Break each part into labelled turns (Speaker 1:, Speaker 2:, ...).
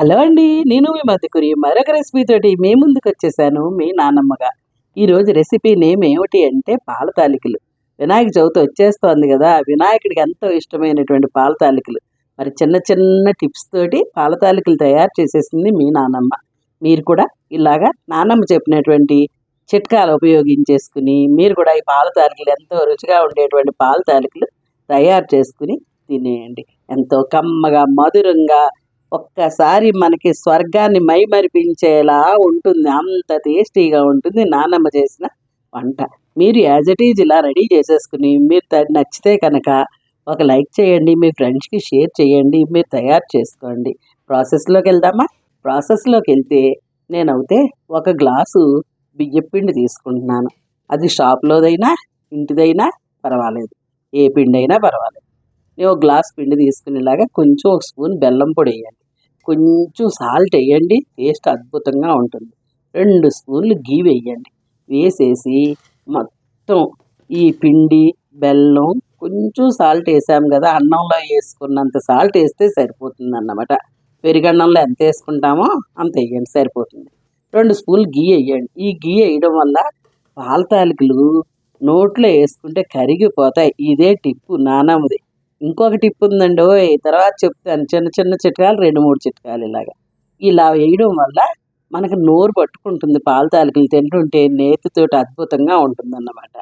Speaker 1: Hello అండి నేను మీ మధ్యకురి మరొక రెసిపీతోటి మీ ముందుకు వచ్చేసాను మీ నాన్నమ్మగా ఈరోజు రెసిపీ నేమ్ ఏమిటి అంటే పాల తాలికలు వినాయక చవితి వచ్చేస్తోంది కదా వినాయకుడికి ఎంతో ఇష్టమైనటువంటి పాల తాలికలు మరి చిన్న చిన్న టిప్స్ తోటి పాల తాలికలు తయారు చేసేసింది మీ నాన్నమ్మ మీరు కూడా ఇలాగా నాన్నమ్మ చెప్పినటువంటి చిట్కాలు ఉపయోగించేసుకుని మీరు కూడా ఈ పాల తాలికలు ఎంతో రుచిగా ఉండేటువంటి పాల తాలికలు తయారు చేసుకుని తినేయండి. ఎంతో కమ్మగా మధురంగా ఒక్కసారి మనకి స్వర్గాన్ని మైమరిపించేలా ఉంటుంది. అంత టేస్టీగా ఉంటుంది. నానమ్మ చేసిన వంట. మీరు యాజ్ ఇట్ ఈజ్ ఇలా రెడీ చేసేసుకుని మీరు నచ్చితే కనుక ఒక లైక్ చేయండి మీ ఫ్రెండ్స్కి షేర్ చేయండి మీరు తయారు చేసుకోండి. ప్రాసెస్లోకి వెళ్దామా? ప్రాసెస్లోకి వెళ్తే నేనైతే ఒక గ్లాసు బియ్యపిండి తీసుకుంటున్నాను. అది షాప్లోదైనా ఇంటిదైనా పర్వాలేదు. ఏ పిండి అయినా పర్వాలేదు. నేను ఒక గ్లాస్ పిండి తీసుకునేలాగా కొంచెం ఒక స్పూన్ బెల్లం పొడి వేయండి కొంచెం సాల్ట్ వేయండి టేస్ట్ అద్భుతంగా ఉంటుంది. రెండు స్పూన్లు గీ వేయండి. వేసేసి మొత్తం ఈ పిండి బెల్లం కొంచెం సాల్ట్ వేసాం కదా అన్నంలో వేసుకున్నంత సాల్ట్ వేస్తే సరిపోతుంది అన్నమాట పెరుగన్నంలో ఎంత వేసుకుంటామో అంత వేయండి సరిపోతుంది. రెండు స్పూన్లు గీ వేయండి. ఈ గీ వేయడం వల్ల పాల తాలికలు నోట్లో వేసుకుంటే కరిగిపోతాయి. ఇదే టిప్పు నానమ్మది. ఇంకొక టిప్ ఉందండి ఓయ్ తర్వాత చెప్తాను. చిన్న చిన్న చిట్కాలు రెండు మూడు చిట్కాలు ఇలాగా. ఇలా వేయడం వల్ల మనకు నోరు పట్టుకుంటుంది పాలు తాలికలు తింటుంటే నేతితోటి అద్భుతంగా ఉంటుందన్నమాట.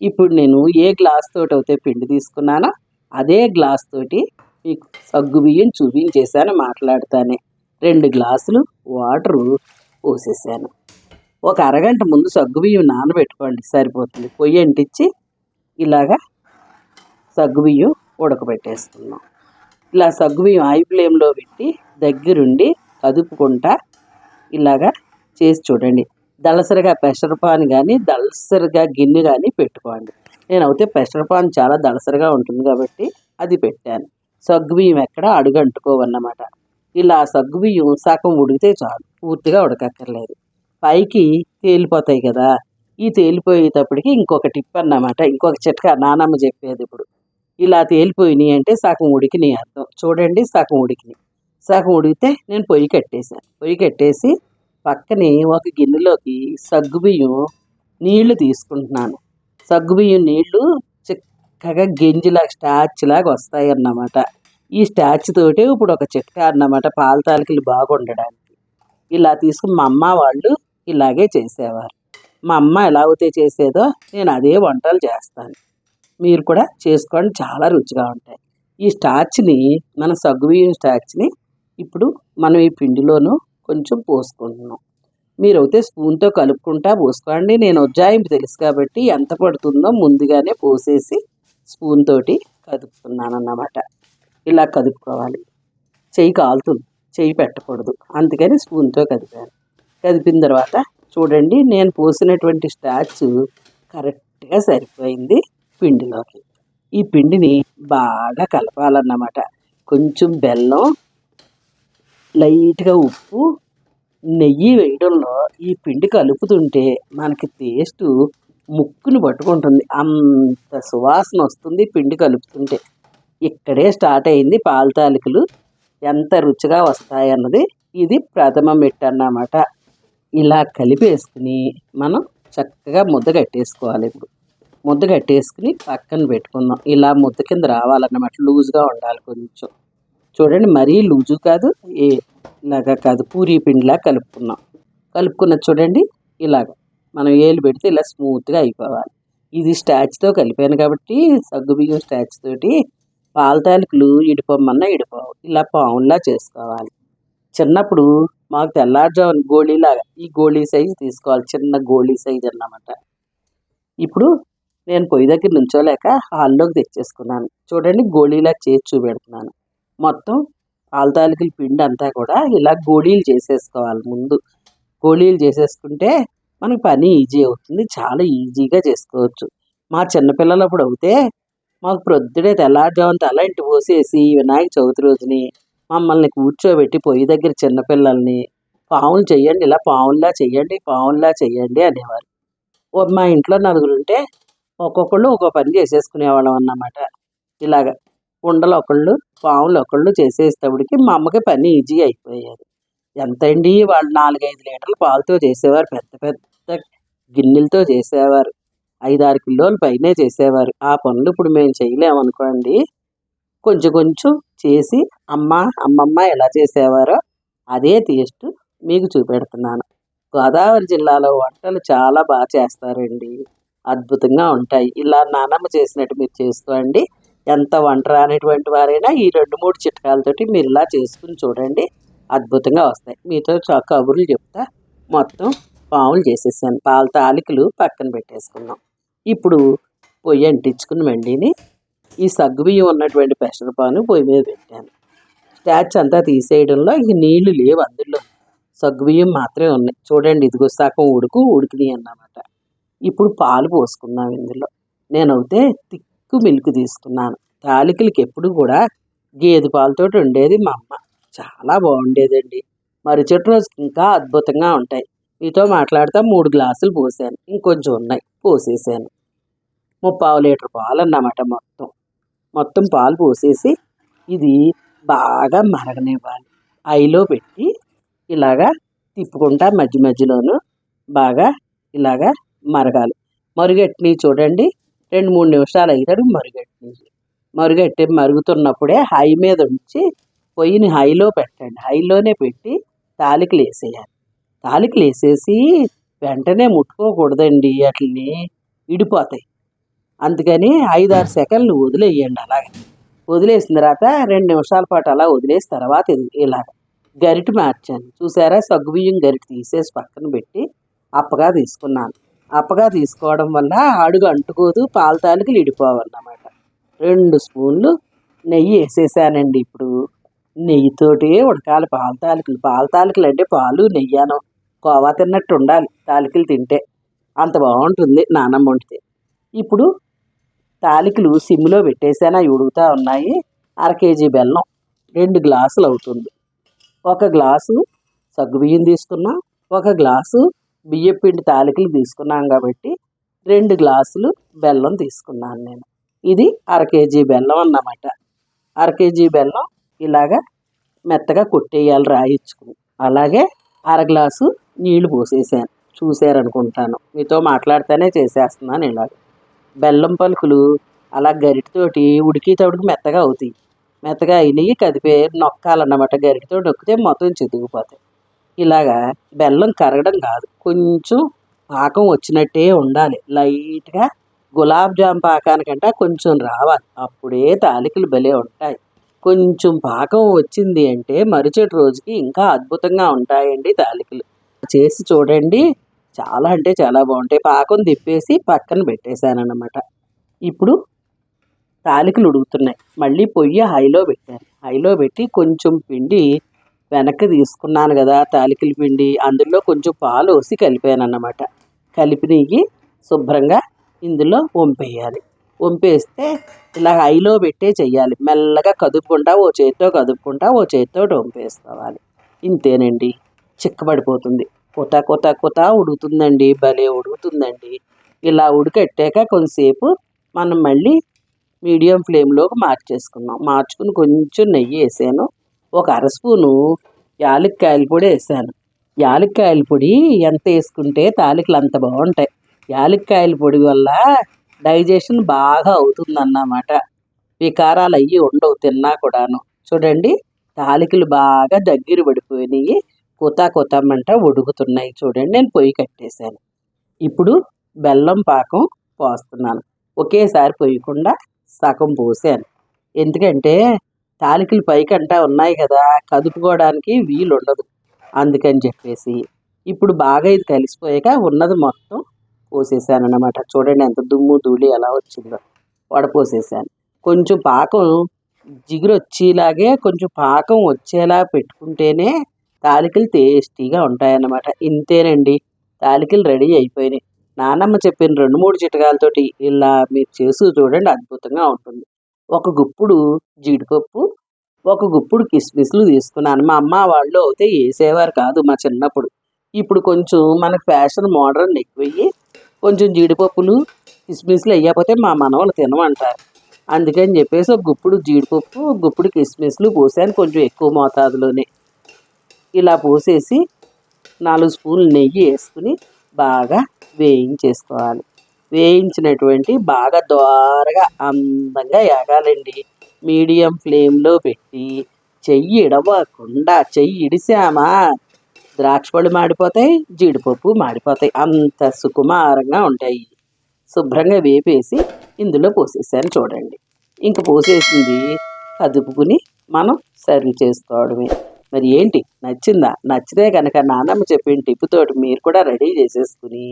Speaker 1: ఇప్పుడు నేను ఏ గ్లాస్ తోటి అయితే పిండి తీసుకున్నానో అదే గ్లాస్ తోటి మీకు సగ్గు బియ్యం చూపించేశాను మాట్లాడుతానే. రెండు గ్లాసులు వాటరు పోసేసాను ఒక అరగంట ముందు సగ్గు బియ్యం నానబెట్టుకోండి సరిపోతుంది. పొయ్యి అంటించి ఇలాగా సగ్గు బియ్యం ఉడకబెట్టేసుకున్నాం ఇలా సగ్గుబియ్యం హై ఫ్లేమ్లో పెట్టి దగ్గరుండి కదుపుకుంటా ఇలాగా చేసి చూడండి. దళసరిగా పెసర పాన్ కానీ దళసరిగా గిన్నె కానీ పెట్టుకోండి. నేనైతే అయితే పాన్ చాలా దళసరిగా ఉంటుంది కాబట్టి అది పెట్టాను. సగ్గుబియ్యం ఎక్కడ అడుగంటుకోవన్నమాట. ఇలా సగ్గుబియ్యం సగం ఉడికితే చాలు పూర్తిగా ఉడకక్కర్లేదు. పైకి తేలిపోతాయి కదా ఈ తేలిపోయేటప్పటికి ఇంకొక టిప్ అన్నమాట. ఇంకొక చిట్కా నానమ్మ చెప్పేది ఇప్పుడు. ఇలా తేలిపోయినాయి అంటే సగం ఉడికినాయి అర్థం. చూడండి సగం ఉడికినాయి సగం ఉడికితే నేను పొయ్యి కట్టేశాను. పొయ్యి కట్టేసి పక్కనే ఒక గిన్నెలోకి సగ్గుబియ్యం నీళ్ళు తీసుకుంటున్నాను. సగ్గుబియ్యం నీళ్ళు చిక్కగా గెంజిలా స్టాచ్ లాగా వస్తాయి అన్నమాట. ఈ స్టాచ్తోటి ఇప్పుడు ఒక చిట్కా అన్నమాట పాల తాలికలు బాగుండడానికి. ఇలా తీసుకుని మా అమ్మ వాళ్ళు ఇలాగే చేసేవారు. మా అమ్మ ఎలా అయితే చేసేదో నేను అదే వంటలు చేస్తాను. మీరు కూడా చేసుకోండి. చాలా రుచిగా ఉంటాయి. ఈ స్టార్చ్ని మన సగ్గుబియ్యం స్టార్చ్ని ఇప్పుడు మనం ఈ పిండిలోనూ కొంచెం పోసుకుంటున్నాం. మీరైతే స్పూన్తో కలుపుకుంటా పోసుకోండి. నేను ఉజ్జాయింపు తెలుసు కాబట్టి ఎంత పడుతుందో ముందుగానే పోసేసి స్పూన్ తోటి కదుపుతున్నాను అన్నమాట ఇలా కదుపుకోవాలి. చెయ్యి కాలుతుంది. చెయ్యి పెట్టకూడదు. అందుకని స్పూన్తో కదిపాను. కదిపిన తర్వాత చూడండి నేను పోసినటువంటి స్టాచ్ కరెక్ట్గా సరిపోయింది. పిండిలోకి. ఈ పిండిని బాగా కలపాలన్నమాట. కొంచెం బెల్లం లైట్గా ఉప్పు నెయ్యి వేయడంలో ఈ పిండి కలుపుతుంటే మనకి టేస్ట్ ముక్కుని పట్టుకుంటుంది. అంత సువాసన వస్తుంది పిండి కలుపుతుంటే. ఇక్కడే స్టార్ట్ అయింది పాల తాలికలు. ఎంత రుచిగా వస్తాయన్నది ఇది ప్రథమ మెట్టు అన్నమాట. ఇలా కలిపేసుకుని మనం చక్కగా ముద్ద కట్టేసుకోవాలి ఇప్పుడు. ముద్ద కట్టేసుకుని పక్కన పెట్టుకుందాం. ఇలా ముద్ద కింద రావాలన్నమాట. లూజ్గా ఉండాలి కొంచెం. చూడండి మరీ లూజు కాదు ఏ ఇలాగా కాదు పూరీ పిండిలా కలుపుకున్నాం. కలుపుకున్న చూడండి ఇలాగ మనం ఏలు పెడితే ఇలా స్మూత్గా అయిపోవాలి. ఇది స్టాచ్తో కలిపాను కాబట్టి సగ్గుబియ్యం స్టాచ్ తోటి పాల తాలికలు ఇడిపోమన్నా ఇడిపోవు. ఇలా పావులా చేసుకోవాలి. చిన్నప్పుడు మాకు తెల్లారుజామున గోళీలాగా ఈ గోళీ సైజు తీసుకోవాలి. చిన్న గోళీ సైజు అన్నమాట. ఇప్పుడు నేను పొయ్యి దగ్గర నుంచోలేక హాల్లోకి తెచ్చేసుకున్నాను. చూడండి గోళీలా చేసి చూపెడుతున్నాను. మొత్తం పాల పిండి అంతా కూడా ఇలా గోళీలు చేసేసుకోవాలి ముందు. గోళీలు చేసేసుకుంటే మనకి పని ఈజీ అవుతుంది చాలా ఈజీగా చేసుకోవచ్చు. మా చిన్నపిల్లలు అప్పుడు అయితే మాకు ప్రొద్దుడే తెల్లారుజామున తల ఇంటి పోసేసి వినాయక చవితి రోజుని మమ్మల్ని కూర్చోబెట్టి పొయ్యి దగ్గర చిన్నపిల్లల్ని పావులు చెయ్యండి ఇలా పావుల్లా చెయ్యండి పావుల్లా చెయ్యండి అనేవారు. ఓ మా ఇంట్లో నలుగురు ఉంటే ఒక్కొక్కళ్ళు ఒక్కో పని చేసేసుకునేవాళ్ళం అన్నమాట. ఇలాగ ఉండలు ఒకళ్ళు పాములు ఒకళ్ళు చేసేటప్పటికి మా అమ్మకి పని ఈజీ అయిపోయేది. ఎంత అండి వాళ్ళు నాలుగైదు లీటర్లు పాలతో చేసేవారు పెద్ద పెద్ద గిన్నెలతో చేసేవారు ఐదారు కిలోలు పైనే చేసేవారు. ఆ పనులు ఇప్పుడు మేము చేయలేమనుకోండి కొంచెం కొంచెం చేసి అమ్మ అమ్మమ్మ ఎలా చేసేవారో అదే టేస్ట్ మీకు చూపెడుతున్నాను. గోదావరి జిల్లాలో వంటలు చాలా బాగా చేస్తారండి. అద్భుతంగా ఉంటాయి. ఇలా నానమ్మ చేసినట్టు మీరు చేసుకోండి ఎంత వంట రానిటువంటి వారైనా ఈ రెండు మూడు చిట్కాలతోటి మీరు ఇలా చేసుకుని చూడండి. అద్భుతంగా వస్తాయి. మీతో చ- కబుర్లు చెప్తా. మొత్తం పాములు చేసేసాను. పాల తాలికలు పక్కన పెట్టేసుకున్నాం ఇప్పుడు పొయ్యి అంటించుకుని వెండిని ఈ సగ్గుబియ్యం ఉన్నటువంటి పెసరపాను పొయ్యి మీద పెట్టాను. స్టాచ్ అంతా తీసేయడంలో ఇంక నీళ్ళు లేవు అందులో. సగ్గుబియ్యం మాత్రమే ఉన్నాయి. చూడండి ఇదిగో సగం ఉడుకు ఉడికినాయి అన్నమాట. ఇప్పుడు పాలు పోసుకున్నాం ఇందులో. నేనైతే తిక్కు మిల్క్ తీసుకున్నాను. తాలికలకి ఎప్పుడు కూడా గేదె పాలతోటి ఉండేది మా అమ్మ. చాలా బాగుండేదండి. మరుసటి రోజుకి ఇంకా అద్భుతంగా ఉంటాయి. మీతో మాట్లాడుతూ మూడు గ్లాసులు పోసాను. ఇంకొంచెం ఉన్నాయి. పోసేసాను. ముప్పావు లీటర్ పాలు అన్నమాట మొత్తం. మొత్తం పాలు పోసేసి ఇది బాగా మరగనివ్వాలి. ఐలో పెట్టి ఇలాగా తిప్పుకుంటా మధ్య మధ్యలోను బాగా ఇలాగా మరగాలి. మరుగెట్టిని చూడండి. రెండు మూడు నిమిషాలు అవుతాడు మరుగెట్టిని మరుగెట్టి మరుగుతున్నప్పుడే హై మీద ఉంచి పొయ్యిని హైలో పెట్టండి. హైలోనే పెట్టి తాలికలు వేసేయాలి. తాలికలు వేసేసి వెంటనే ముట్టుకోకూడదండి. వాటిని ఇడిపోతాయి అందుకని ఐదు ఆరు సెకండ్లు వదిలేయండి అలాగే. వదిలేసిన తర్వాత రెండు నిమిషాల పాటు అలా వదిలేసిన తర్వాత ఇది ఇలాగ గరిట మార్చాను. చూసారా? సగ్గుబియ్యం గరిట తీసేసి పక్కన పెట్టి అప్పగా తీసుకున్నాను. అప్పగా తీసుకోవడం వల్ల అడుగు అంటుకోదు పాల తాలికలు ఇడిపోవన్నమాట రెండు స్పూన్లు నెయ్యి వేసేసానండి ఇప్పుడు. నెయ్యితోటి ఉడకాలి పాల తాలికలు. పాల తాలికలు అంటే పాలు నెయ్యాను కోవా తిన్నట్టు ఉండాలి తాలికలు తింటే. అంత బాగుంటుంది నానమ్మ వండితే. ఇప్పుడు తాలికలు సిమ్లో పెట్టేసాను అవి ఉడుకుతూ ఉన్నాయి. అర కేజీ బెల్లం రెండు గ్లాసులు అవుతుంది. ఒక గ్లాసు సగ్గుబియ్యం తీసుకున్నా ఒక గ్లాసు బియ్యం పిండి తాలికలు తీసుకున్నాం కాబట్టి రెండు గ్లాసులు బెల్లం తీసుకున్నాను నేను. ఇది అర కేజీ బెల్లం అన్నమాట. అర కేజీ బెల్లం ఇలాగా మెత్తగా కొట్టేయాలి రాయించుకుని. అలాగే అర గ్లాసు నీళ్ళు పోసేసాను. చూశారనుకుంటాను. మీతో మాట్లాడితేనే చేసేస్తున్నాను ఇలాగ. బెల్లం పలుకులు అలా గరిటతోటి ఉడికేటప్పటికి మెత్తగా అవుతాయి. మెత్తగా అయినవి కదిపే నొక్కాలన్నమాట. గరిటతో నొక్కితే మొత్తం చితికిపోతాయి. ఇలాగా బెల్లం కరగడం కాదు. కొంచెం పాకం వచ్చినట్టే ఉండాలి. లైట్గా గులాబ్ జామ్ పాకానికంటే కొంచెం రావాలి. అప్పుడే తాలికలు భలే ఉంటాయి. కొంచెం పాకం వచ్చింది అంటే మరుసటి రోజుకి ఇంకా అద్భుతంగా ఉంటాయండి తాలికలు. చేసి చూడండి. చాలా అంటే చాలా బాగుంటాయి. పాకం తిప్పేసి పక్కన పెట్టేశాను ఇప్పుడు తాలికలు ఉడుకుతున్నాయి. మళ్ళీ పొయ్యి హైలో పెట్టాను హైలో పెట్టి కొంచెం పిండి వెనక్కి తీసుకున్నాను కదా తాలికల పిండి. అందులో కొంచెం పాలు వేసి కలిపాను అన్నమాట నెయ్యి శుభ్రంగా ఇందులో వంపేయాలి. వంపేస్తే ఇలా హైలో పెట్టే చెయ్యాలి. మెల్లగా కదుపుకుంటా ఓ చేతితో కదుపుకుంటా ఓ చేతితో వంపేసుకోవాలి. ఇంతేనండి. చిక్కబడిపోతుంది. కొత కొత కొత ఉడుకుతుందండి. భలే ఉడుకుతుందండి. ఇలా ఉడికెట్టాక కొంతసేపు మనం మళ్ళీ మీడియం ఫ్లేమ్లోకి మార్చేసుకున్నాం మార్చుకుని కొంచెం నెయ్యి వేసాను. ఒక అర స్పూను యాలక్కాయల పొడి వేసాను. యాలక్కాయల పొడి ఎంత వేసుకుంటే తాలికలు అంత బాగుంటాయి. యాలక్కాయల పొడి వల్ల డైజెషన్ బాగా అవుతుందన్నమాట. వికారాలు అయ్యి ఉండవు తిన్నా కూడాను. చూడండి తాలికలు బాగా దగ్గర పడిపోయినాయి. కుతా కొత్తమంట ఉడుకుతున్నాయి. చూడండి నేను పొయ్యి కట్టేశాను. ఇప్పుడు బెల్లం పాకం పోస్తున్నాను. ఒకేసారి పోయకుండా సగం పోసాను. ఎందుకంటే తాలికలు పైకంటా ఉన్నాయి కదా కదుపుకోవడానికి వీలు ఉండదు అందుకని చెప్పేసి. ఇప్పుడు బాగా ఇది కలిసిపోయాక ఉన్నది మొత్తం పోసేసాను అన్నమాట చూడండి ఎంత దుమ్ము ధూళి ఎలా వచ్చిందో. వడపోసేసాను కొంచెం పాకం జిగురు వచ్చేలాగే కొంచెం పాకం వచ్చేలా పెట్టుకుంటేనే తాలికలు టేస్టీగా ఉంటాయన్నమాట. ఇంతేనండి. తాలికలు రెడీ అయిపోయినాయి. నానమ్మ చెప్పిన రెండు మూడు చిటకాలతోటి ఇలా మీరు చేసి చూడండి అద్భుతంగా ఉంటుంది. ఒక గుప్పుడు జీడిపప్పు ఒక గుప్పుడు కిస్మిస్లు తీసుకున్నాను. మా అమ్మ వాళ్ళు అయితే వేసేవారు కాదు మా చిన్నప్పుడు. ఇప్పుడు కొంచెం మనకు ఫ్యాషన్ మోడర్న్ ఎక్కువయ్యి కొంచెం జీడిపప్పులు కిస్మిస్లు వేయకపోతే మా మనవాళ్ళు తినమంటారు. అందుకని చెప్పేసి ఒక గుప్పుడు జీడిపప్పు ఒక గుప్పుడు కిస్మిస్లు పోసాను కొంచెం ఎక్కువ మోతాదులోనే. ఇలా పోసేసి నాలుగు స్పూన్లు నెయ్యి వేసుకుని బాగా వేయించేసుకోవాలి. వేయించినటువంటి బాగా దోరగా అందంగా ఎగాలండి మీడియం ఫ్లేమ్లో పెట్టి చెయ్యి ఇడవకుండా చెయ్యి ఇడిసామా? ద్రాక్ష పళ్ళు మాడిపోతాయి జీడిపప్పు మాడిపోతాయి. అంత సుకుమారంగా ఉంటాయి. శుభ్రంగా వేపేసి ఇందులో పోసేసాను చూడండి. ఇంక పోసేసింది కదుపుకుని మనం సర్వ్ చేసుకోవడమే. మరి ఏంటి? నచ్చిందా? నచ్చితే కనుక నానమ్మ చెప్పిన టిప్పుతోటి మీరు కూడా రెడీ చేసేసుకుని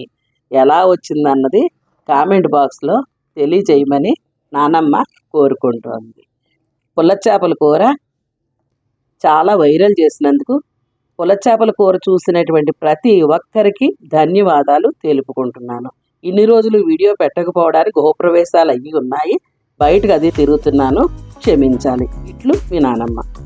Speaker 1: ఎలా వచ్చిందన్నది కామెంట్ బాక్స్లో తెలియజేయమని నానమ్మ కోరుకుంటోంది. పుల్లచేపల కూర చాలా వైరల్ చేసినందుకు పుల్లచేపల కూర చూసినటువంటి ప్రతి ఒక్కరికి ధన్యవాదాలు తెలుపుకుంటున్నాను. ఇన్ని రోజులు వీడియో పెట్టకపోవడానికి గృహప్రవేశాలు అయ్యి ఉన్నాయి. బయటకు అది తిరుగుతున్నాను. క్షమించాలి. ఇట్లు మీ నానమ్మ.